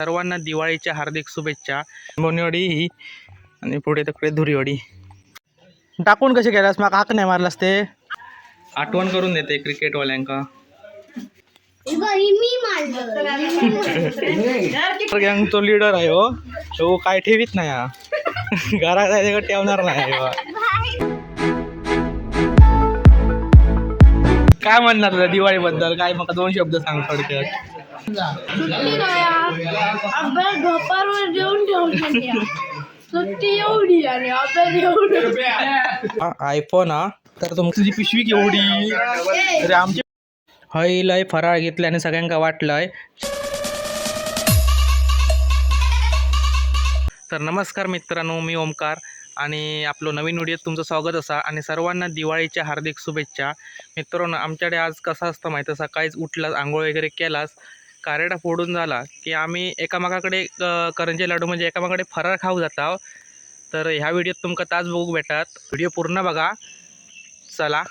सर्वांना दिवाळीच्या हार्दिक शुभेच्छा. मोनीवाडी ही आणि पुढे तिकडे धुरीवाडी. टाकून कसे केलास? मग हाक नाही मारलास ते. आठवण करून देते क्रिकेटवाल्यांका. गँग तो लीडर आहे हो. तो काय ठेवीत नाही हा. घरात आहे ठेवणार नाही हो. काय म्हणणार तुला दिवाळीबद्दल? काय मग दोन शब्द सांग थोडक्यात. अभ्यास घपारवर जेवून ठेवून सुट्टी एवढी आणि अभ्यास एवढं आयफोन हा. तर तुमची पिशवी केवढी? अरे आमची हयलय फराळ घेतले आणि सगळ्यांका वाटलंय. तर नमस्कार मित्रांनो मी ओमकार आणि आपलं नवीन व्हिडिओत तुमचं स्वागत असा आणि सर्वांना दिवाळीच्या हार्दिक शुभेच्छा. मित्रांनो आमच्याकडे आज कसं असतं माहिती सकाळीच उठलास आंघोळ वगैरे केलास कारेडा फोडून झाला की आम्ही एकामेकाकडे करंजे लाडू म्हणजे एकामेकाकडे फराळ खाऊ जाता तर ह्या व्हिडिओत तुमका ताज बघूक भेटतात व्हिडिओ पूर्ण बघा. चला.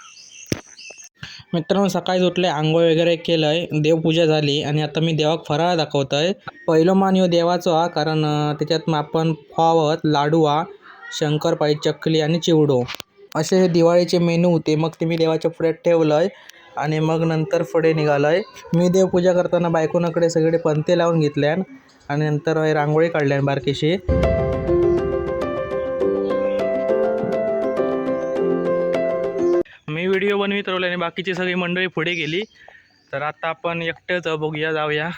मित्रांनो सकाळीच उठले आंघोळ वगैरे केलंय देवपूजा झाली आणि आता मी देवाक फराळ दाखवतोय. पहिलं मान ह्यो देवाचो हा कारण त्याच्यात आपण फावत लाडू हा शंकरपाळी चकली आणि चिवडो. असे हे दिवाळीचे मेनू होते मग ते मी देवाच्या पुढे ठेवलंय. आणि मग नंतर पुढे निघालोय. मी देवपूजा करताना बायकोनाकडे सगळे पंते लावून घेतल्यान आणि नंतर रांगोळी काढल्यान बारकीशी. मी व्हिडिओ बनवित राहिलो आणि बाकीची सगळी मंडळी पुढे गेली. तर आता आपण एकटेच बघूया जाऊया.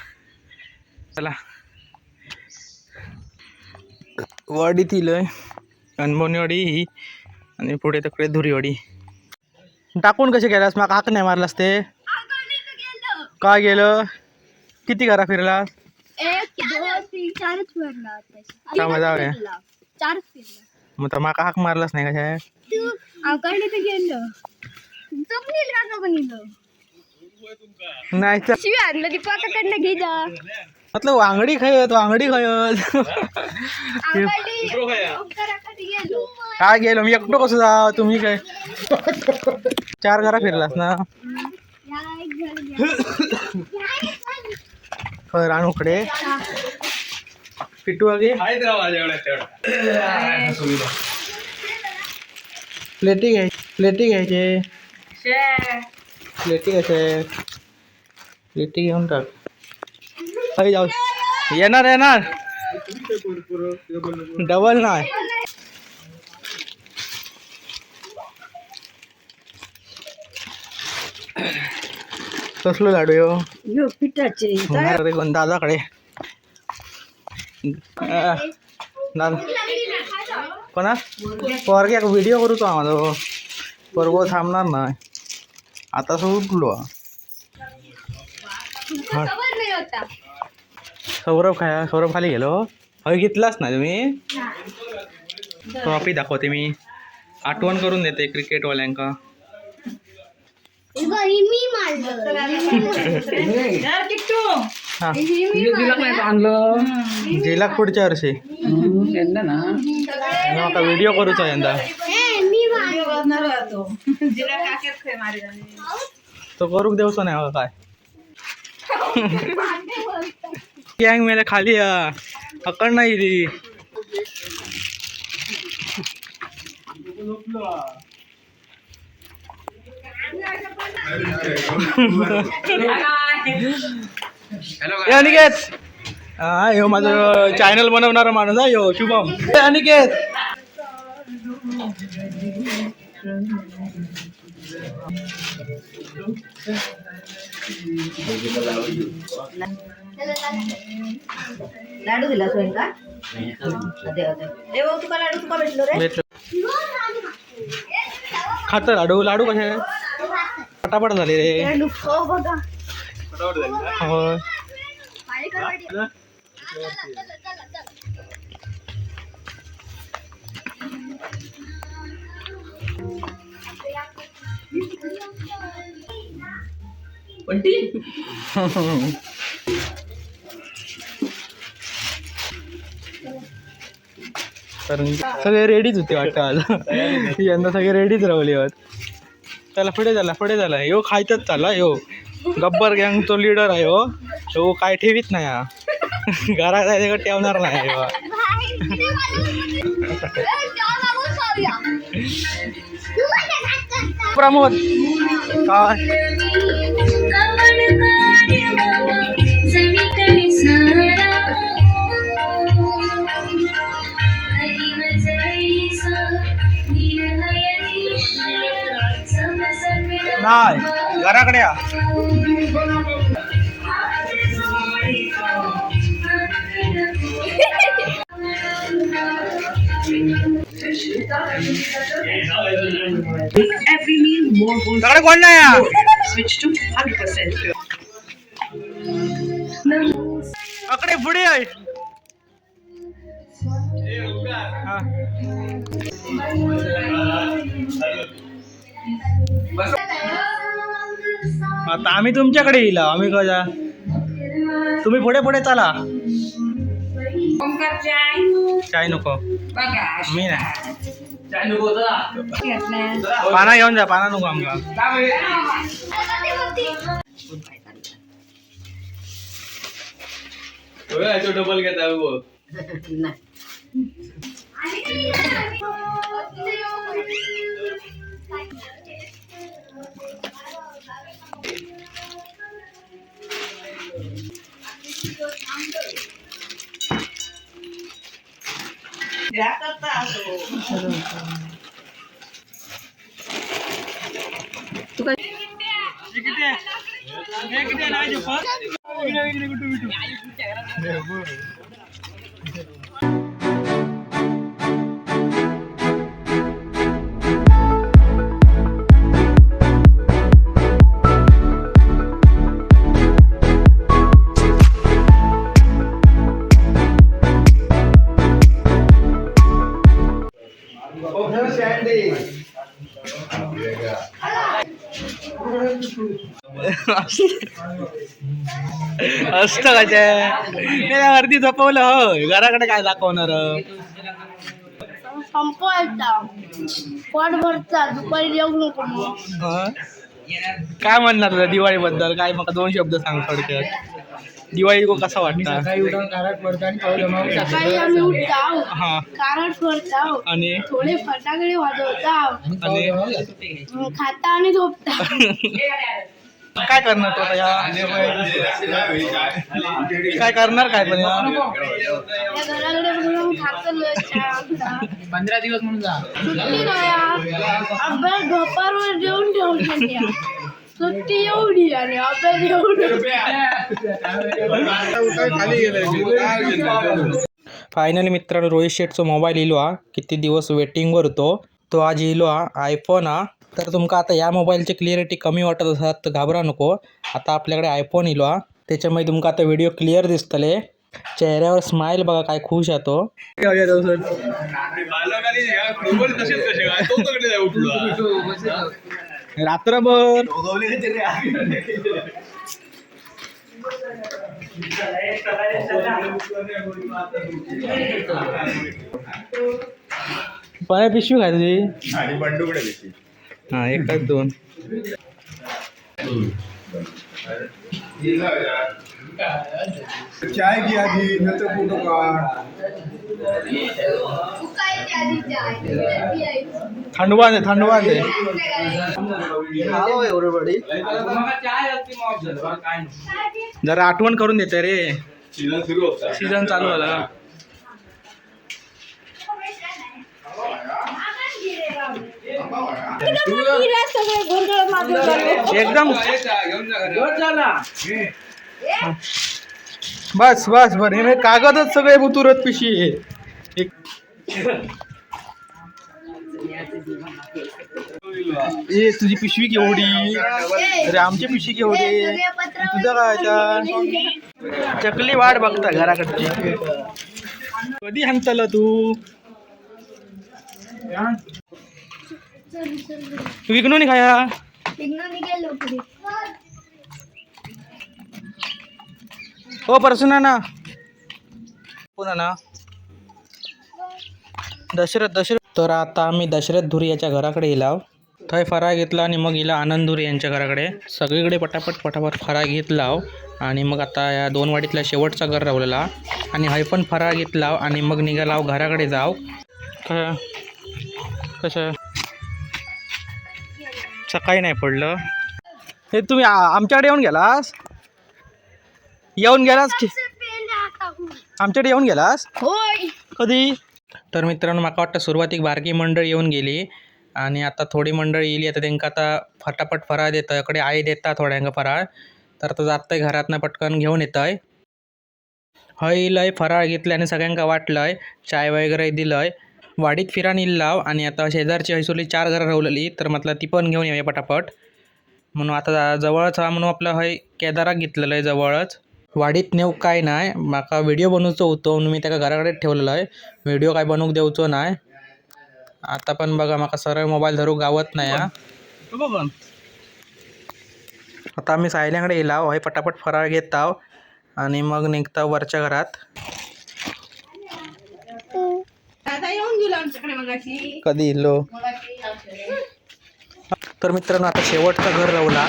चला. वाडीतील अनमोनीवाडी ही. आणि पुढे तिकडे धुरीवाडी. टाकून कसे गेलास? मग हाक नाही मारलास ते? काय गेलं? किती घरा फिरला? मग तर माका हाक मारलास नाही कशा? नाही मतलब वांगडी खायत वांगडी खायत. गेलो. काय गेलो? मी एकटो कसं जा तुम्ही काय? चार घरा फिरलास ना? होय, रानूकडे पिटू आगे. प्लेटी घ्यायची प्लेटी घ्यायचे. प्लेटी घ्यायचे. प्लेटी घेऊन टाक. जाऊ. येणार येणार. डबल नाही. कसलो लाडू यो? यो पिठाचे. दादाकडे. दादा. कोणा? पोरगे एक व्हिडिओ करू तो आम्हाला. पोरगो थांबणार नाही. आता असं उठलो. हा. सौरभ खाया सौरभ खाली गेलो. हय घेतलाच ना तुम्ही. ट्रॉफी दाखवते मी. आठवण करून देते क्रिकेटवाल्यांका. हा जिल्हा पुढच्या वर्षी. आता व्हिडिओ करूचो यंदा. मी मारलं. तो. करूक देवचो नाही हो काय. गँग मेले खाली अकड नाही ती अनिकेत! हा ह्यो माझं चॅनल बनवणारा माणूस आहे ह्यो शुभम. अनिकेत! लाडू दिला स्वयंका अरे अरे ए भाऊ तुका लाडू तुका भेटलो रे? भेटलो. खात लाडू लाडू कसे पटापट झाले रे. हो बघा. होय. तर सगळे रेडीच होते वाटतं आज. यंदा सगळे रेडीच रावले होत त्याला पुढे झाला पुढे झाला यो खायतच चालला यो. गब्बर गँग तो लीडर आहे हो. तो काय ठेवीत नाही हा. घरात जायचं ठेवणार नाही. प्रमोद. काय? ಹಾ ಇವರ Every meal more. Switch to 100% pure. అక్కడే ఇప్పుడే आता आम्ही तुमच्याकडे येईल आम्ही कसा तुम्ही पुढे पुढे चला. चाय नको. मी नाही. पाना घेऊन जा पाना नको आमका डबल घेता नाही असतं का ते? अर्धी झोपवलं हो. घराकडे काय दाखवणार? संपवायचा. पोट भरता. दुपारी येऊ नको मग हं? काय म्हणणार तुला दिवाळी बद्दल काय मग दोन शब्द सांग थोडक्यात. दिवाळी को कसा वाटता? सकाळी आम्ही उठताव हा. कारट फोडताव आणि? थोडे फटाकडे वाजवताव आणि? खाता आणि झोपता. काय करणार तो आता या काय करणार काय पण या? त्या घराकडे बघून खातं पंधरा दिवस म्हणून जा. सुट्टी नाही अभ्यास झोपावर जेवून ठेवून सुट्टी एवढी आणि अभ्यास एवढं फायनली मित्रांनो रोहित शेटचो मोबाईल इलो हा किती दिवस वेटिंगवर होतो. तो आज इलो हा आयफोन हा तर तुमका आता या मोबाईलची क्लिअरिटी कमी वाटत असतात तर घाबरा नको. आता आपल्याकडे आयफोन इलो हा. त्याच्यामुळे तुमका आता व्हिडिओ क्लिअर दिसतले. चेहऱ्यावर स्माइल बघा काय खुश आहे तो. रात्रभर. पण पिशवी काय तुझी आणि बंडूकडे हा एकच दोन. चाय घे आधी नंतर फोटो काढ. थंडवा दे थंडवा दे. जरा आठवण करून देते रे. सीझन सुरू होता. सीझन चालू झाला सगळे गोंधळ माझं झालं. एकदम. बस बस बर. हे कागदच सगळे बुतुरत पिशी एक. ए तुझी पिशवी केवढी? अरे आमची पिशवी केवढी? तुझं काय आता? चकली वाट बघता घराकडची. कधी हाणतल तू? विकनो नाही खाया विज्ञानी गेलो पुढे. हो परसुना ना पुन्हा ना दशरथ दशरथ. तर आता आम्ही दशरथ धुरी याच्या घराकडे येलाव थंय फराळ घेतला आणि मग इला आनंद धुरी यांच्या घराकडे. सगळीकडे पटापट पटापट फराळ घेतलाव आणि मग आता या दोन वाडीतला शेवटचा घर रावलेला. आणि हय पण फराळ घेतला आणि मग निघाला घराकडे जाव कसं सकाळी नाही पडलं. हे तुम्ही आमच्याकडे येऊन गेलास? येऊन गेलास की? आमच्याकडे येऊन गेलास? होय. कधी? तर मित्रांनो माका वाटतं सुरुवातीक बारकी मंडळ येऊन गेली. आणि आता थोडी मंडळ येयली आता त्यांका आता फटाफट फराळ देतं इकडे आई देता थोड्यांका फराळ. तर आता जातंय घरातनं पटकन घेऊन येतंय. हय लय फराळ घेतलं आणि सगळ्यांका वाटलंय. चाय वगैरे दिलंय. वाडीत फिरान लाव आणि आता शेजारची हैसोली चार घरं रावलेली तर म्हटलं ती पण घेऊन येऊया पटापट. म्हणून आता जवळच हा म्हणून आपलं हय केदाराक घेतलेलं आहे जवळच. वाडीत नेऊ काय नाही माका व्हिडिओ बनवूचो होतो म्हणून मी त्याका घराकडे ठेवलेलो आहे. व्हिडिओ काय बनवूक देऊचो नाही आता पण बघा माका सरळ मोबाईल धरू गावत नाही हा. आता आम्ही सायल्याकडे येलाव हय पटापट फराळ घेताव आणि मग निघतो वरच्या घरात दादा येऊन गेलो आमच्याकडे मगाशी कधी इल्लो? तर मित्रांनो आता शेवटचं घर लावला.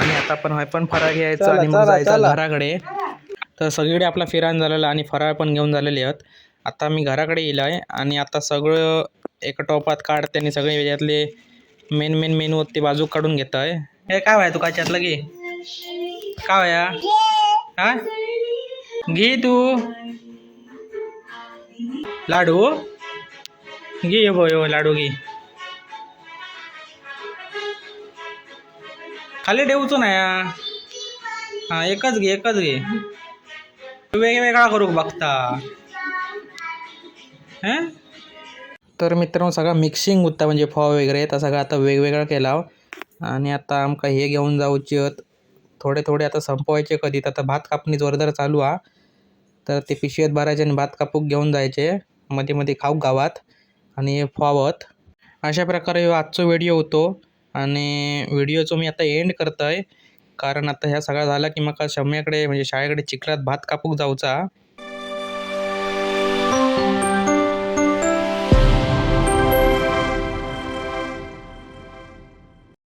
आणि आता आपण हय पण फराळ घ्यायचं आणि मग जायचं घराकडे. तर सगळीकडे आपला फिराण झालेला आणि फराळ पण घेऊन झालेले आहेत. आता मी घराकडे येईल आहे आणि आता सगळं एका टोपात काढते आणि सगळे याच्यातले मेन मेन मेनू ते बाजू काढून घेत आहे हे काय व्हाय तू काय त्यातलं घे. काय व्हाया हा? घे तू. लाडू? घे ये बो यो लाडू घे. खाली ठेवूचो ना या. हा एकच घे एकच घे. वेगवेगळा करू बघता? तर मित्रांनो सगळा मिक्सिंग होता म्हणजे फॉ वगैरे तर सगळं आता वेगवेगळा केला. आणि आता आमका हे घेऊन जाऊचे थोडे थोडे आता संपवायचे कधीत. आता भात कापणी जोरदार चालू हा. तर ते पिशवेत भरायचे आणि भात कापूक घेऊन जायचे. मध्ये मध्ये खाऊक गावात. आणि फॉवत फावत. अशा प्रकारे आजचा आजचो व्हिडिओ होतो आणि व्हिडिओचो मी आता एंड करतोय. कारण आता ह्या सगळा झाला की म्हाका शम्याकडे म्हणजे शाळेकडे चिखलात भात कापूक जाऊचा.